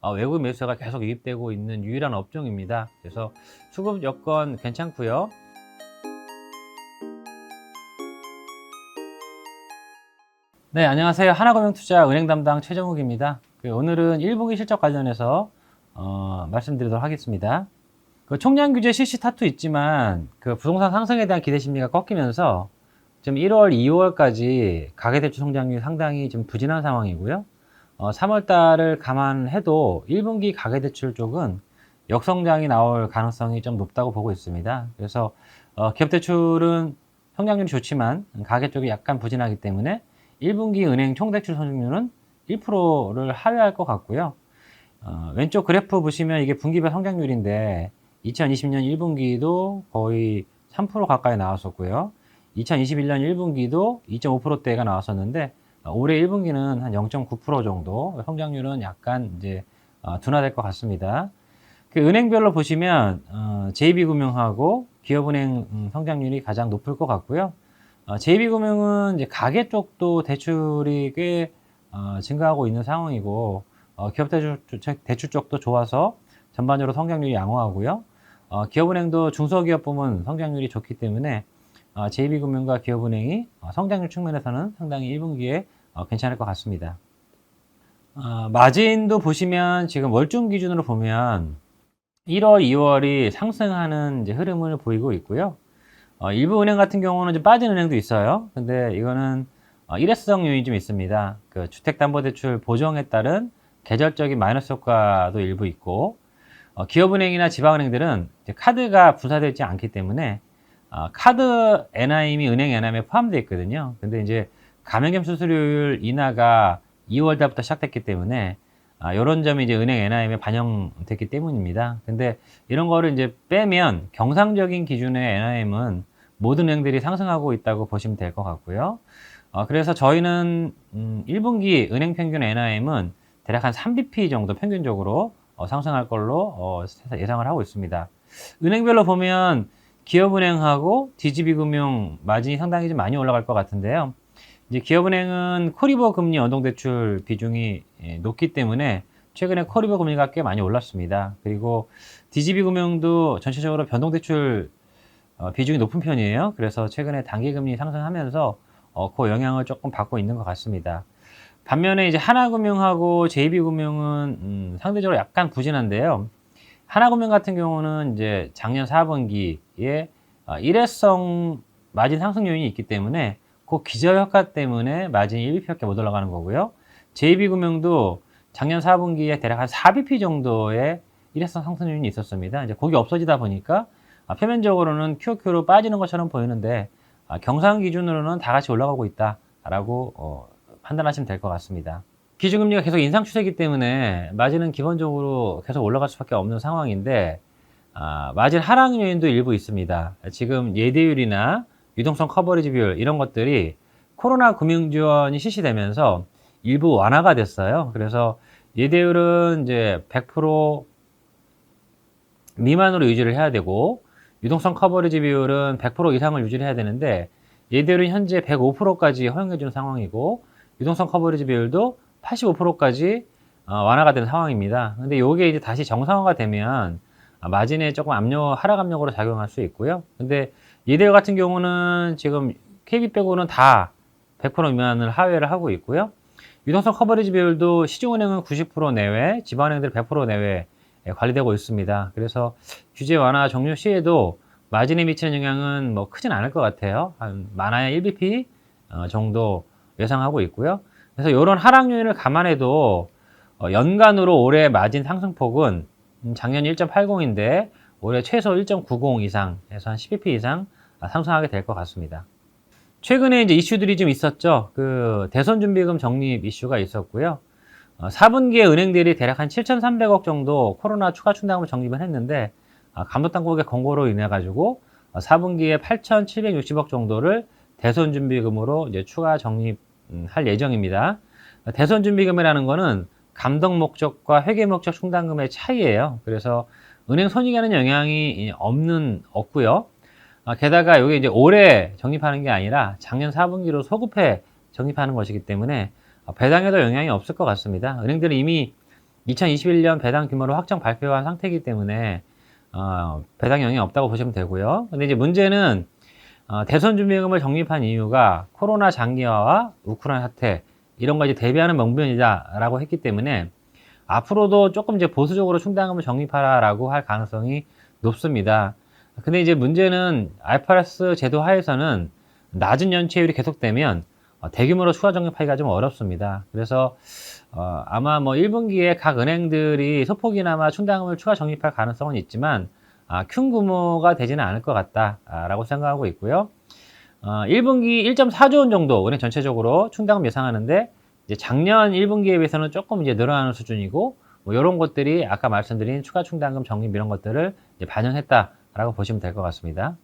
어, 외국 매수세가 계속 유입되고 있는 유일한 업종입니다. 그래서 수급 여건 괜찮고요. 네, 안녕하세요. 하나금융투자 은행 담당 최정욱입니다. 그 오늘은 1분기 실적 관련해서 어, 말씀드리도록 하겠습니다. 그 총량 규제 실시 타투 있지만 그 부동산 상승에 대한 기대 심리가 꺾이면서 지금 1월, 2월까지 가계대출 성장률이 상당히 좀 부진한 상황이고요. 어, 3월 달을 감안해도 1분기 가계대출 쪽은 역성장이 나올 가능성이 좀 높다고 보고 있습니다. 그래서 어, 기업대출은 성장률이 좋지만 가계 쪽이 약간 부진하기 때문에 1분기 은행 총대출 성장률은 1%를 하회할 것 같고요. 어, 왼쪽 그래프 보시면 이게 분기별 성장률인데 2020년 1분기도 거의 3% 가까이 나왔었고요. 2021년 1분기도 2.5%대가 나왔었는데 어, 올해 1분기는 한 0.9% 정도 성장률은 약간 이제 어, 둔화될 것 같습니다. 그 은행별로 보시면 어, JB금융하고 기업은행 음, 성장률이 가장 높을 것 같고요. 어, JB금융은 이제 가계 쪽도 대출이 꽤 어, 증가하고 있는 상황이고 어, 기업 대출, 대출 쪽도 좋아서 전반적으로 성장률이 양호하고요. 어, 기업은행도 중소기업 부문 성장률이 좋기 때문에 어, JB금융과 기업은행이 어, 성장률 측면에서는 상당히 1분기에 어, 괜찮을 것 같습니다. 어, 마진도 보시면 지금 월중 기준으로 보면 1월, 2월이 상승하는 흐름을 보이고 있고요. 어, 일부 은행 같은 경우는 좀 빠진 은행도 있어요. 근데 이거는 어, 일회성 요인이 좀 있습니다. 그 주택담보대출 보정에 따른 계절적인 마이너스 효과도 일부 있고, 어, 기업은행이나 지방은행들은 카드가 분사되지 않기 때문에 어, 카드 NIM이 은행 NIM에 포함되어 있거든요. 근데 이제 감염겸 수수료율 인하가 2월 달부터 시작됐기 때문에 아, 이런 점이 이제 은행 NIM에 반영됐기 때문입니다. 근데 이런 거를 이제 빼면 경상적인 기준의 NIM은 모든 은행들이 상승하고 있다고 보시면 될 것 같고요. 어, 그래서 저희는 음, 1분기 은행 평균 NIM은 대략 한 3bp 정도 평균적으로 어, 상승할 걸로 어, 예상을 하고 있습니다. 은행별로 보면 기업은행하고 DGB금융 마진이 상당히 좀 많이 올라갈 것 같은데요. 이제 기업은행은 코리버 금리 연동대출 비중이 예, 높기 때문에 최근에 코리버 금리가 꽤 많이 올랐습니다. 그리고 DGB금융도 전체적으로 변동대출 어, 비중이 높은 편이에요. 그래서 최근에 단기금리 상승하면서 어, 그 영향을 조금 받고 있는 것 같습니다. 반면에 이제 하나금융하고 JB금융은 음, 상대적으로 약간 부진한데요. 하나금융 같은 경우는 이제 작년 4분기에 어, 일회성 마진 상승 요인이 있기 때문에 그 기저효과 때문에 마진이 1bp밖에 못 올라가는 거고요. JB금융도 작년 4분기에 대략 한 4bp 정도의 일회성 상승 요인이 있었습니다. 이제 거기 없어지다 보니까 아, 표면적으로는 QOQ로 빠지는 것처럼 보이는데 아, 경상 기준으로는 다 같이 올라가고 있다라고 어, 판단하시면 될 것 같습니다. 기준금리가 계속 인상 추세이기 때문에 마진은 기본적으로 계속 올라갈 수밖에 없는 상황인데 아, 마진 하락 요인도 일부 있습니다. 지금 예대율이나 유동성 커버리지 비율 이런 것들이 코로나 금융 지원이 실시되면서 일부 완화가 됐어요. 그래서 예대율은 이제 100% 미만으로 유지를 해야 되고 유동성 커버리지 비율은 100% 이상을 유지를 해야 되는데 예대율은 현재 105%까지 허용해 주는 상황이고 유동성 커버리지 비율도 85%까지 어, 완화가 된 상황입니다. 근데 이게 이제 다시 정상화가 되면 아, 마진에 조금 압력 하락 압력으로 작용할 수 있고요. 근데 예대율 같은 경우는 지금 KB 빼고는 다 100% 미만을 하회를 하고 있고요. 유동성 커버리지 비율도 시중은행은 90% 내외, 지방은행들 100% 내외 관리되고 있습니다. 그래서 규제 완화 종료 시에도 마진에 미치는 영향은 뭐 크진 않을 것 같아요. 한 많아야 1bp 어, 정도 예상하고 있고요. 그래서 이런 하락 요인을 감안해도 어, 연간으로 올해 마진 상승폭은 음, 작년 1.80인데 올해 최소 1.90 이상 해서 한 10bp 이상 상승하게 될 것 같습니다. 최근에 이제 이슈들이 좀 있었죠. 그 대선 준비금 적립 이슈가 있었고요. 어, 4분기에 은행들이 대략 한 7,300억 정도 코로나 추가 충당금을 적립을 했는데 아, 감독당국의 권고로 인해 가지고 4분기에 8,760억 정도를 대선 준비금으로 이제 추가 적립할 예정입니다. 대선 준비금이라는 거는 감독 목적과 회계 목적 충당금의 차이예요. 그래서 은행 손익에는 영향이 없는 없고요. 아, 게다가 이게 이제 올해 적립하는 게 아니라 작년 4분기로 소급해 적립하는 것이기 때문에 배당에도 영향이 없을 것 같습니다. 은행들은 이미 2021년 배당 규모를 확정 발표한 상태이기 때문에 어, 배당 영향이 없다고 보시면 되고요. 근데 이제 문제는 어, 대선 준비금을 적립한 이유가 코로나 장기화와 우크라이나 사태 이런 거 이제 대비하는 명분이다라고 했기 때문에 앞으로도 조금 이제 보수적으로 충당금을 적립하라라고 할 가능성이 높습니다. 근데 이제 문제는 알파레스 제도 하에서는 낮은 연체율이 계속되면 어, 대규모로 추가 적립하기가 좀 어렵습니다. 그래서 어, 아마 뭐 1분기에 각 은행들이 소폭이나마 충당금을 추가 적립할 가능성은 있지만 아, 큰 규모가 되지는 않을 것 같다라고 생각하고 있고요. 어, 1분기 1.4조 원 정도 은행 전체적으로 충당금 예상하는데 이제 작년 1분기에 비해서는 조금 이제 늘어나는 수준이고 뭐 이런 것들이 아까 말씀드린 추가 충당금 적립 이런 것들을 반영했다 라고 보시면 될 것 같습니다.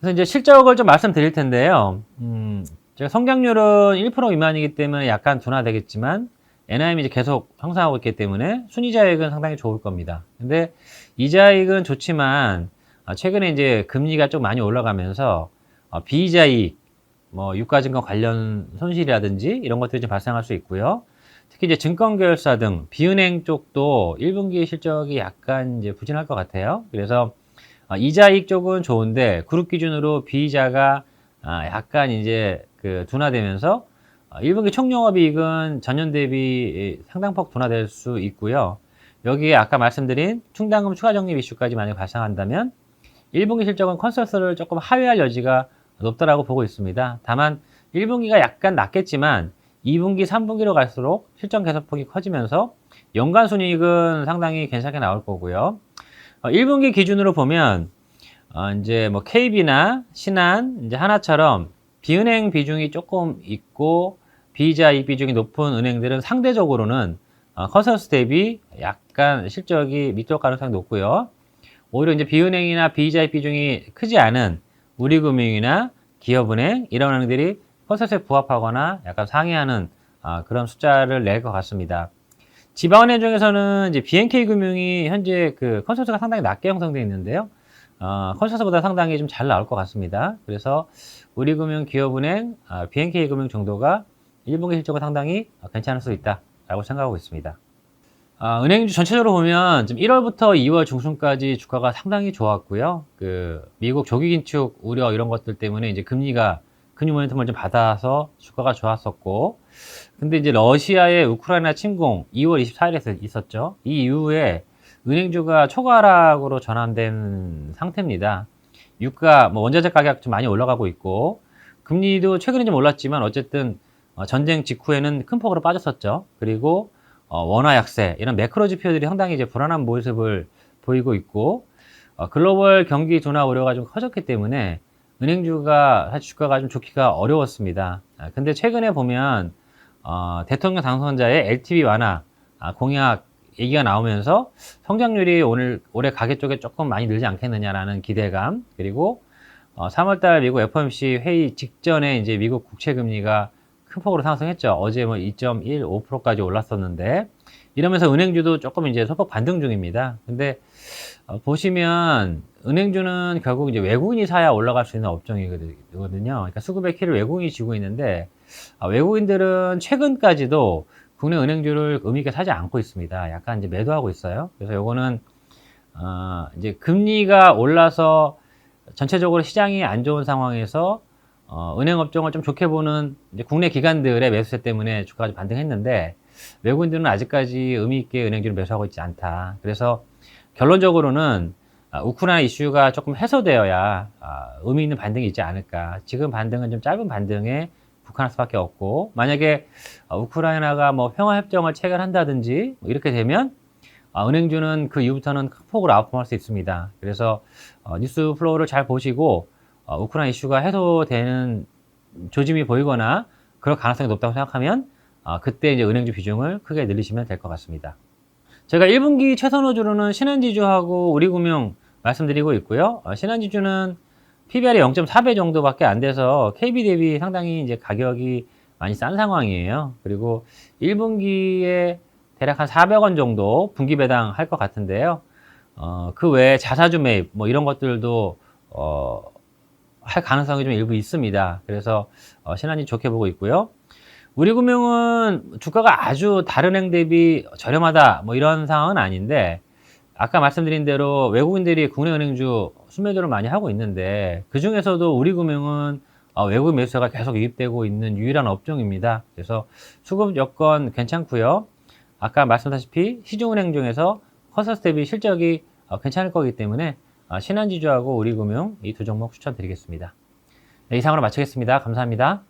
그래서 이제 실적을 좀 말씀드릴 텐데요. 음, 제가 성장률은 1% 미만이기 때문에 약간 둔화되겠지만 NIM이 이제 계속 상승하고 있기 때문에 순이자익은 상당히 좋을 겁니다. 근데 이자익은 좋지만 아, 최근에 이제 금리가 좀 많이 올라가면서 어, 비이자익, 뭐 유가증권 관련 손실이라든지 이런 것들이 좀 발생할 수 있고요. 특히 이제 증권계열사 등 비은행 쪽도 1분기 실적이 약간 이제 부진할 것 같아요. 그래서 어, 이자익 쪽은 좋은데 그룹 기준으로 비이자가 아, 약간 이제 그 둔화되면서 1분기 총영업이익은 전년 대비 상당폭 둔화될 수 있고요. 여기에 아까 말씀드린 충당금 추가 적립 이슈까지 만약 발생한다면 1분기 실적은 컨센서스를 조금 하회할 여지가 높다라고 보고 있습니다. 다만 1분기가 약간 낮겠지만 2분기, 3분기로 갈수록 실적 개선폭이 커지면서 연간 순이익은 상당히 괜찮게 나올 거고요. 1분기 기준으로 보면 어, 이제 뭐 KB나 신한, 이제 하나처럼 비은행 비중이 조금 있고 비이자익 비중이 높은 은행들은 상대적으로는 어, 컨센서스 대비 약간 실적이 밑돌 가능성이 높고요. 오히려 이제 비은행이나 비이자익 비중이 크지 않은 우리금융이나 기업은행 이런 은행들이 컨센서스에 부합하거나 약간 상회하는 아, 그런 숫자를 낼 것 같습니다. 지방은행 중에서는 이제 BNK 금융이 현재 그 컨센서스가 상당히 낮게 형성되어 있는데요. 어, 컨센서스보다 상당히 좀 잘 나올 것 같습니다. 그래서 우리금융, 기업은행, 아, BNK 금융 정도가 1분기 실적은 상당히 괜찮을 수 있다라고 생각하고 있습니다. 아, 은행주 전체적으로 보면 지금 1월부터 2월 중순까지 주가가 상당히 좋았고요. 그 미국 조기 긴축 우려 이런 것들 때문에 이제 금리가 금리 모멘텀을 좀 받아서 주가가 좋았었고, 근데 이제 러시아의 우크라이나 침공 2월 24일에 있었죠. 이 이후에 은행주가 초과락으로 전환된 상태입니다. 유가, 뭐 원자재 가격 좀 많이 올라가고 있고, 금리도 최근에 좀 올랐지만 어쨌든 어, 전쟁 직후에는 큰 폭으로 빠졌었죠. 그리고 어, 원화 약세 이런 매크로 지표들이 상당히 이제 불안한 모습을 보이고 있고 어, 글로벌 경기 둔화 우려가 좀 커졌기 때문에 은행주가 사실 주가가 좀 좋기가 어려웠습니다. 아, 근데 최근에 보면 어, 대통령 당선자의 LTV 완화 아, 공약 얘기가 나오면서 성장률이 오늘 올해 가계 쪽에 조금 많이 늘지 않겠느냐라는 기대감 그리고 어, 3월달 미국 FOMC 회의 직전에 이제 미국 국채 금리가 큰 폭으로 상승했죠. 어제 뭐 2.15%까지 올랐었는데 이러면서 은행주도 조금 이제 소폭 반등 중입니다. 근데 어, 보시면 은행주는 결국 이제 외국인이 사야 올라갈 수 있는 업종이거든요. 그러니까 수급의 키를 외국인이 쥐고 있는데 아, 외국인들은 최근까지도 국내 은행주를 의미 있게 사지 않고 있습니다. 약간 이제 매도하고 있어요. 그래서 요거는 어, 이제 금리가 올라서 전체적으로 시장이 안 좋은 상황에서 어, 은행 업종을 좀 좋게 보는 국내 기관들의 매수세 때문에 주가가 좀 반등했는데 외국인들은 아직까지 의미 있게 은행주를 매수하고 있지 않다. 그래서 결론적으로는 아, 우크라이나 이슈가 조금 해소되어야 아, 의미 있는 반등이 있지 않을까. 지금 반등은 좀 짧은 반등에 국한할 수밖에 없고 만약에 아, 우크라이나가 뭐 평화 협정을 체결한다든지 뭐 이렇게 되면 아, 은행주는 그 이후부터는 큰 폭으로 아웃폼할 수 있습니다. 그래서 어, 뉴스 플로우를 잘 보시고 어, 우크라이나 이슈가 해소되는 조짐이 보이거나 그럴 가능성이 높다고 생각하면 어, 그때 이제 은행주 비중을 크게 늘리시면 될 것 같습니다. 제가 1분기 최선 호주로는 신한지주하고 우리금융 말씀드리고 있고요. 어, 신한지주는 PBR이 0.4배 정도밖에 안 돼서 KB 대비 상당히 이제 가격이 많이 싼 상황이에요. 그리고 1분기에 대략 한 400원 정도 분기 배당 할 것 같은데요. 어, 그 외에 자사주 매입 뭐 이런 것들도 어, 할 가능성이 좀 일부 있습니다. 그래서 어, 신한이 좋게 보고 있고요. 우리금융은 주가가 아주 다른 행 대비 저렴하다 뭐 이런 상황은 아닌데 아까 말씀드린 대로 외국인들이 국내 은행주 순매도를 많이 하고 있는데 그 중에서도 우리금융은 어, 외국인 매수세가 계속 유입되고 있는 유일한 업종입니다. 그래서 수급 여건 괜찮고요. 아까 말씀다시피 시중은행 중에서 커서스 대비 실적이 어, 괜찮을 거기 때문에 어, 신한지주하고 우리금융 이 두 종목 추천드리겠습니다. 네, 이상으로 마치겠습니다. 감사합니다.